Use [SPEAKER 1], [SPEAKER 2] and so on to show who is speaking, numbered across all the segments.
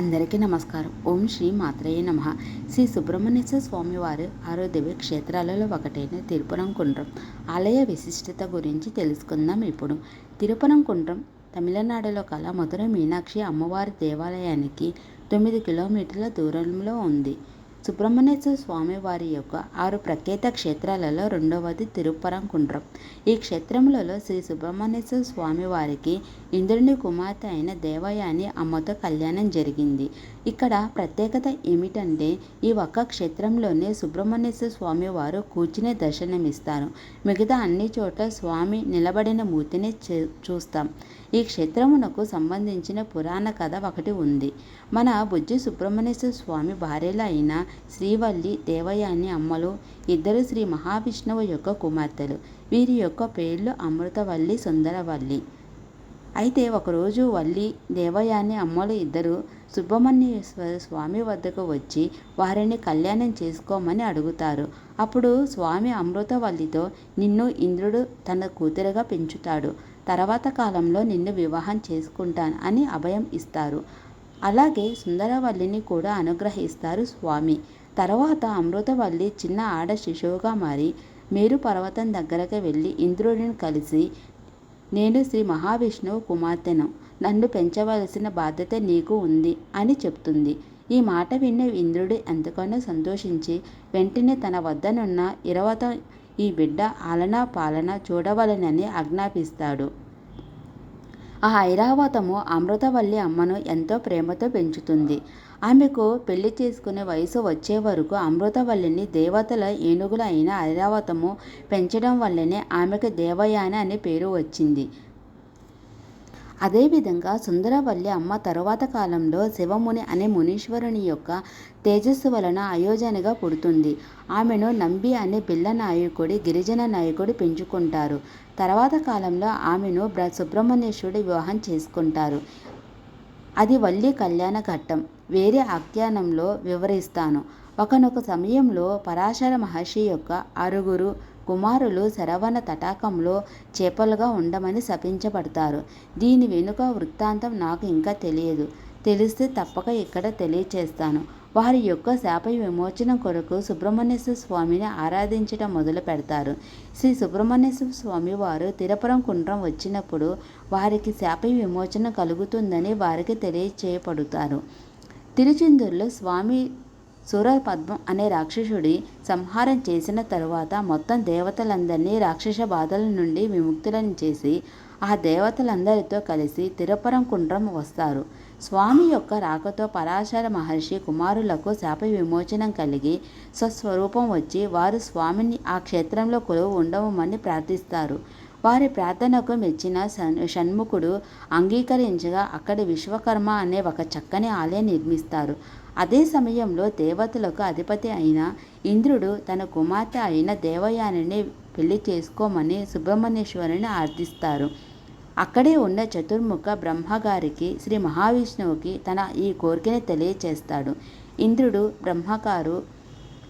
[SPEAKER 1] అందరికీ నమస్కారం. ఓం శ్రీ మాత్రయ్య నమ. శ్రీ సుబ్రహ్మణ్యేశ్వర స్వామివారు ఆరో దివ్య క్షేత్రాలలో ఒకటైన తిరుపరంకుండ్రం ఆలయ విశిష్టత గురించి తెలుసుకుందాం ఇప్పుడు. తిరుపరంకుండ్రం తమిళనాడులో కల మధుర మీనాక్షి అమ్మవారి దేవాలయానికి తొమ్మిది కిలోమీటర్ల దూరంలో ఉంది. సుబ్రహ్మణ్యేశ్వర స్వామి వారి యొక్క ఆరు ప్రఖ్యాత క్షేత్రాలలో రెండవది తిరుపరంకుండ్రం ఈ క్షేత్రములలో శ్రీ సుబ్రహ్మణ్యేశ్వర స్వామి వారికి ఇంద్రుని కుమార్తె అయిన దేవయాని అమ్మతో కళ్యాణం జరిగింది. ఇక్కడ ప్రత్యేకత ఏమిటంటే ఈ ఒక్క క్షేత్రంలోనే సుబ్రహ్మణ్యేశ్వర స్వామి వారు కూర్చునే దర్శనమిస్తారు. మిగతా అన్ని చోట్ల స్వామి నిలబడిన మూర్తిని చూస్తాం. ఈ క్షేత్రమునకు సంబంధించిన పురాణ కథ ఒకటి ఉంది. మన బుజ్జి సుబ్రహ్మణ్యేశ్వర స్వామి భార్యలు అయిన శ్రీవల్లి దేవయాని అమ్మలు. ఇద్దరు శ్రీ మహావిష్ణువు యొక్క కుమార్తెలు. వీరి యొక్క పేర్లు అమృతవల్లి సుందరవల్లి. అయితే ఒకరోజు వల్లి దేవయాని అమ్మలు ఇద్దరు సుబ్రహ్మణ్యేశ్వర స్వామి వద్దకు వచ్చి వారిని కళ్యాణం చేసుకోమని అడుగుతారు. అప్పుడు స్వామి అమృతవల్లితో నిన్ను ఇంద్రుడు తన కూతురుగా పెంచుతాడు. తర్వాత కాలంలో నిన్ను వివాహం చేసుకుంటాను అని అభయం ఇస్తారు. అలాగే సుందరవల్లిని కూడా అనుగ్రహిస్తారు స్వామి. తర్వాత అమృతవల్లి చిన్న ఆడ శిశువుగా మారి మేరు పర్వతం దగ్గరకు వెళ్ళి ఇంద్రుడిని కలిసి నేను శ్రీ మహావిష్ణువు కుమార్తెను. నన్ను పెంచవలసిన బాధ్యత నీకు ఉంది అని చెప్తుంది. ఈ మాట విన్న ఇంద్రుడు ఎంతగానో సంతోషించి వెంటనే తన వద్దనున్న ఇరవత ఈ బిడ్డ ఆలనా పాలన చూడవలనని ఆజ్ఞాపిస్తాడు. ఆ ఐరావతము అమృతవల్లి అమ్మను ఎంతో ప్రేమతో పెంచుతుంది. ఆమెకు పెళ్ళి చేసుకునే వయసు వచ్చే వరకు అమృతవల్లిని దేవతల ఏనుగుల అయిన ఐరావతము పెంచడం వల్లనే ఆమెకు దేవయాని అనే పేరు వచ్చింది. అదేవిధంగా సుందరవల్లి అమ్మ తరువాత కాలంలో శివముని అనే మునీశ్వరుని యొక్క తేజస్సు వలన అయోజనగా పుడుతుంది. ఆమెను నంబి అనే పిల్ల నాయకుడి గిరిజన నాయకుడు పెంచుకుంటారు. తర్వాత కాలంలో ఆమెను సుబ్రహ్మణ్యేశ్వరుడు వివాహం చేసుకుంటారు. అది వల్లి కళ్యాణ ఘట్టం. వేరే ఆఖ్యానంలో వివరిస్తాను. ఒకనొక సమయంలో పరాశర మహర్షి యొక్క ఆరుగురు కుమారులు శరవణ తటాకంలో చేపలుగా ఉండమని శపించబడతారు. దీని వెనుక వృత్తాంతం నాకు ఇంకా తెలియదు. తెలిస్తే తప్పక ఇక్కడ తెలియచేస్తాను. వారి యొక్క శాప విమోచన కొరకు సుబ్రహ్మణ్యేశ్వర స్వామిని ఆరాధించడం మొదలు పెడతారు. శ్రీ సుబ్రహ్మణ్యేశ్వర స్వామి వారు తిరపురం కుండ్రం వచ్చినప్పుడు వారికి శాప విమోచన కలుగుతుందని వారికి తెలియచేయబడుతారు. తిరుచెందూరులో స్వామి సూరపద్మం అనే రాక్షసుడి సంహారం చేసిన తరువాత మొత్తం దేవతలందరినీ రాక్షస బాధల నుండి విముక్తులను చేసి ఆ దేవతలందరితో కలిసి తిరుపరం కుండ్రం వస్తారు. స్వామి యొక్క రాకతో పరాశర మహర్షి కుమారులకు శాప విమోచనం కలిగి స్వస్వరూపం వచ్చి వారు స్వామిని ఆ క్షేత్రంలో కొలువు ఉండవమని ప్రార్థిస్తారు. వారి ప్రార్థనకు మెచ్చిన షణ్ముఖుడు అంగీకరించగా అక్కడి విశ్వకర్మ అనే ఒక చక్కని ఆలయం నిర్మిస్తారు. అదే సమయంలో దేవతలకు అధిపతి అయిన ఇంద్రుడు తన కుమార్తె అయిన దేవయానిని పెళ్ళి చేసుకోమని సుబ్రహ్మణ్యేశ్వరుని ఆర్థిస్తారు. అక్కడే ఉన్న చతుర్ముఖ బ్రహ్మగారికి శ్రీ మహావిష్ణువుకి తన ఈ కోరికని తెలియచేస్తాడు. ఇంద్రుడు బ్రహ్మగారు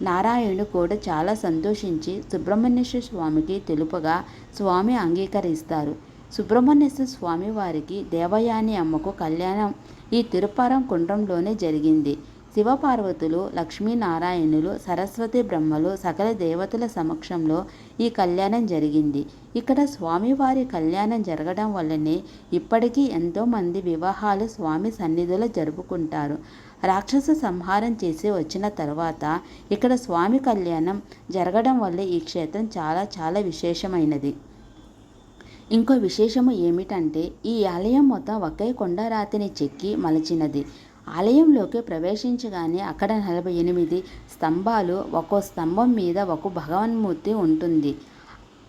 [SPEAKER 1] నారాయణుడు కూడా చాలా సంతోషించి సుబ్రహ్మణ్యేశ్వర స్వామికి తెలుపగా స్వామి అంగీకరిస్తారు. సుబ్రహ్మణ్యేశ్వర స్వామి వారికి దేవయాని అమ్మకు కళ్యాణం ఈ తిరుపారం కుండ్రంలోనే జరిగింది. శివపార్వతులు లక్ష్మీనారాయణులు సరస్వతి బ్రహ్మలు సకల దేవతల సమక్షంలో ఈ కళ్యాణం జరిగింది. ఇక్కడ స్వామివారి కళ్యాణం జరగడం వల్లనే ఇప్పటికీ ఎంతోమంది వివాహాలు స్వామి సన్నిధిలో జరుపుకుంటారు. రాక్షస సంహారం చేసి వచ్చిన తర్వాత ఇక్కడ స్వామి కళ్యాణం జరగడం వల్ల ఈ క్షేత్రం చాలా చాలా విశేషమైనది. ఇంకో విశేషము ఏమిటంటే ఈ ఆలయం మొత్తం ఒకే కొండరాతిని చెక్కి మలచినది. ఆలయంలోకి ప్రవేశించగానే అక్కడ నలభై ఎనిమిది స్తంభాలు ఒక్కో స్తంభం మీద ఒక భగవన్మూర్తి ఉంటుంది.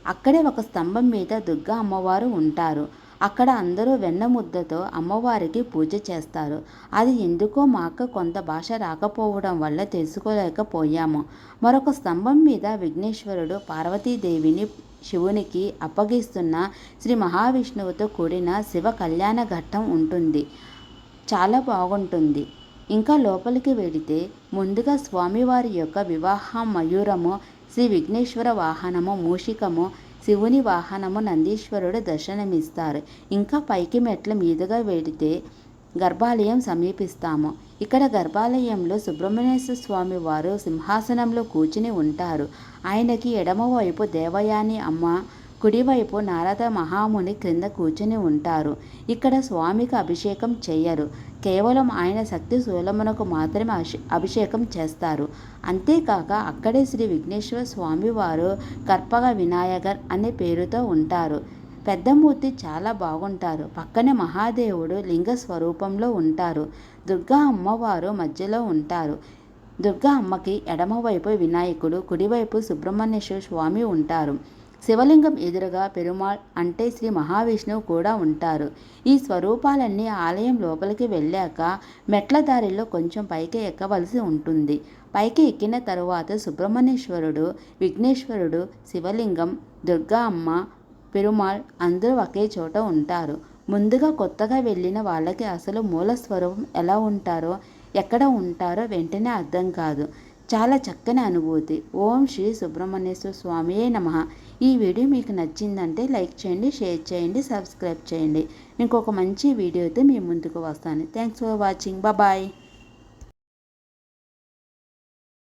[SPEAKER 1] అక్కడే ఒక స్తంభం మీద దుర్గా అమ్మవారు ఉంటారు. అక్కడ అందరూ వెన్న ముద్దతో అమ్మవారికి పూజ చేస్తారు. అది ఎందుకో మాకు కొంత భాష రాకపోవడం వల్ల తెలుసుకోలేకపోయాము. మరొక స్తంభం మీద విఘ్నేశ్వరుడు పార్వతీదేవిని శివునికి అప్పగిస్తున్న శ్రీ మహావిష్ణువుతో కూడిన శివ కళ్యాణ ఘట్టం ఉంటుంది. చాలా బాగుంటుంది. ఇంకా లోపలికి వెడితే ముందుగా స్వామివారి యొక్క వివాహం మయూరము శ్రీ విఘ్నేశ్వర వాహనము మూషికము శివుని వాహనము నందీశ్వరుడు దర్శనమిస్తారు. ఇంకా పైకి మెట్ల మీదుగా వెడితే గర్భాలయం సమీపిస్తాము. ఇక్కడ గర్భాలయంలో సుబ్రహ్మణ్యేశ్వర స్వామి వారు సింహాసనంలో కూర్చుని ఉంటారు. ఆయనకి ఎడమవైపు దేవయాని అమ్మ కుడివైపు నారద మహాముని క్రింద కూర్చుని ఉంటారు. ఇక్కడ స్వామికి అభిషేకం చెయ్యరు. కేవలం ఆయన శక్తి శూలమునకు మాత్రమే అభిషేకం చేస్తారు. అంతేకాక అక్కడే శ్రీ విఘ్నేశ్వర స్వామివారు కర్పగ వినాయకర్ అనే పేరుతో ఉంటారు. పెద్దమూర్తి చాలా బాగుంటారు. పక్కనే మహాదేవుడు లింగ స్వరూపంలో ఉంటారు. దుర్గా అమ్మవారు మధ్యలో ఉంటారు. దుర్గా అమ్మకి ఎడమవైపు వినాయకుడు కుడివైపు సుబ్రహ్మణ్యేశ్వర స్వామి ఉంటారు. శివలింగం ఎదురుగా పెరుమాళ్ అంటే శ్రీ మహావిష్ణువు కూడా ఉంటారు. ఈ స్వరూపాలన్నీ ఆలయం లోపలికి వెళ్ళాక మెట్ల దారిలో కొంచెం పైకి ఎక్కవలసి ఉంటుంది. పైకి ఎక్కిన తరువాత సుబ్రహ్మణ్యేశ్వరుడు విఘ్నేశ్వరుడు శివలింగం దుర్గా అమ్మ పెరుమాళ్ అందరూ ఒకే చోట ఉంటారు. ముందుగా కొత్తగా వెళ్ళిన వాళ్ళకి అసలు మూల స్వరూపం ఎలా ఉంటారో ఎక్కడ ఉంటారో వెంటనే అర్థం కాదు. చాలా చక్కని అనుభూతి. ఓం శ్రీ సుబ్రహ్మణ్యేశ్వర స్వామియే నమ. ఈ వీడియో మీకు నచ్చిందంటే లైక్ చేయండి షేర్ చేయండి సబ్స్క్రైబ్ చేయండి. ఇంకొక మంచి వీడియోతో మీ ముందుకు వస్తాను. Thanks for watching. బాయ్.